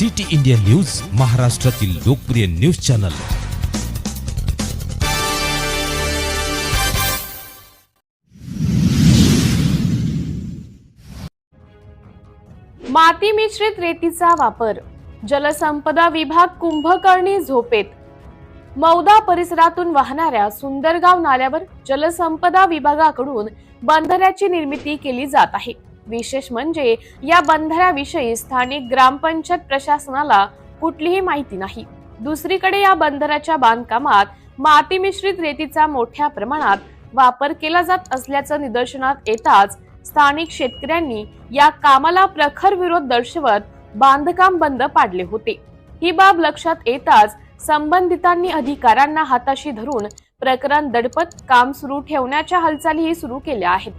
City India news महाराष्ट्रातील लोकप्रिय news channel. माती मिश्रित रेतीचा वापर. जलसंपदा विभाग कुंभकर्णी झोपेत. मौदा परिसरातून वाहणाऱ्या सुंदरगाव नाल्यावर जलसंपदा विभागाकडून बंधाऱ्याची निर्मिती केली जात आहे. विशेष म्हणजे या बंधाऱ्याविषयी स्थानिक ग्रामपंचायत प्रशासनाला कुठलीही माहिती नाही. दुसरीकडे या बंधाऱ्याच्या बांधकामात माती मिश्रित रेतीचा मोठ्या प्रमाणात वापर केला जात असल्याचं निदर्शनात येताच स्थानिक शेतकऱ्यांनी या कामाला प्रखर विरोध दर्शवत बांधकाम बंद पाडले होते. ही बाब लक्षात येताच संबंधितांनी अधिकाऱ्यांना हाताशी धरून प्रकरण दडपत काम सुरू ठेवण्याच्या हालचालीही सुरू केल्या आहेत.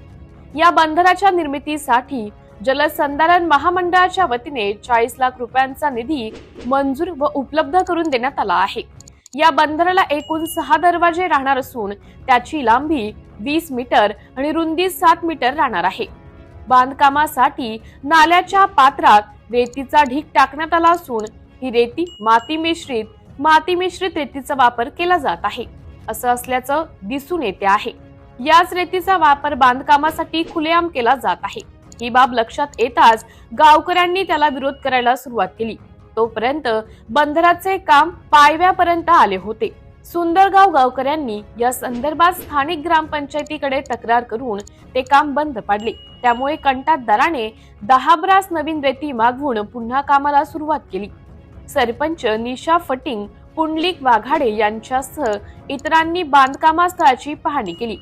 या बंधनाच्या निर्मितीसाठी जलसंधारण महामंडळाच्या वतीने चाळीस लाख रुपयांचा निधी मंजूर व उपलब्ध करून देण्यात आला आहे. या बंधनाला एकूण सहा दरवाजे राहणार असून त्याची लांबी वीस मीटर आणि रुंदी सात मीटर राहणार आहे. बांधकामासाठी नाल्याच्या पात्रात रेतीचा ढीक टाकण्यात आला असून ही रेती माती मिश्रित माती मिश्रित रेतीचा वापर केला जात आहे. असं असल्याचं दिसून येते आहे. याच रेतीचा वापर बांधकामासाठी खुलेआम केला जात आहे. ही बाब लक्षात येताच गावकऱ्यांनी त्याला विरोध करायला सुरुवात केली. तोपर्यंत बंदराचे काम पायव्यापर्यंत आले होते. सुंदरगाव गावकऱ्यांनी या संदर्भात स्थानिक ग्रामपंचायतीकडे तक्रार करून ते काम बंद पाडले. त्यामुळे कंटातदाराने दहा ब्रास नवीन रेती मागवून पुन्हा कामाला सुरुवात केली. सरपंच निशा फटिंग पुंडलिक वाघाडे यांच्यासह इतरांनी बांधकामास्थळाची पाहणी केली.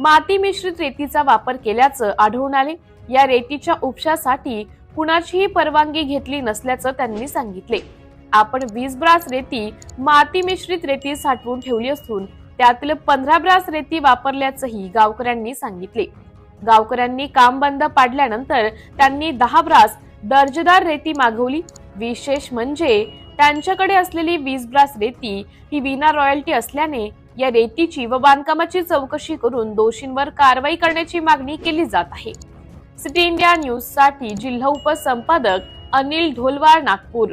माती मिश्रित रेतीचा वापर केल्याचं आढळून आले. या रेतीच्या उपशासाठी कुणाचीही परवानगी घेतली नसल्याचं त्यांनी सांगितले. आपण वीस ब्रास रेती माती मिश्रित रेती साठवून ठेवली असून त्यातील पंधरा ब्रास रेती वापरल्याचंही गावकऱ्यांनी सांगितले. गावकऱ्यांनी काम बंद पाडल्यानंतर त्यांनी दहा ब्रास दर्जेदार रेती मागवली. विशेष म्हणजे त्यांच्याकडे असलेली वीस ब्रास रेती ही विना रॉयल्टी असल्याने या रेतीची व बांधकामाची चौकशी करून दोषींवर कारवाई करण्याची मागणी केली जात आहे. सिटी इंडिया न्यूजसाठी जिल्हा उपसंपादक अनिल ढोलवार नागपूर.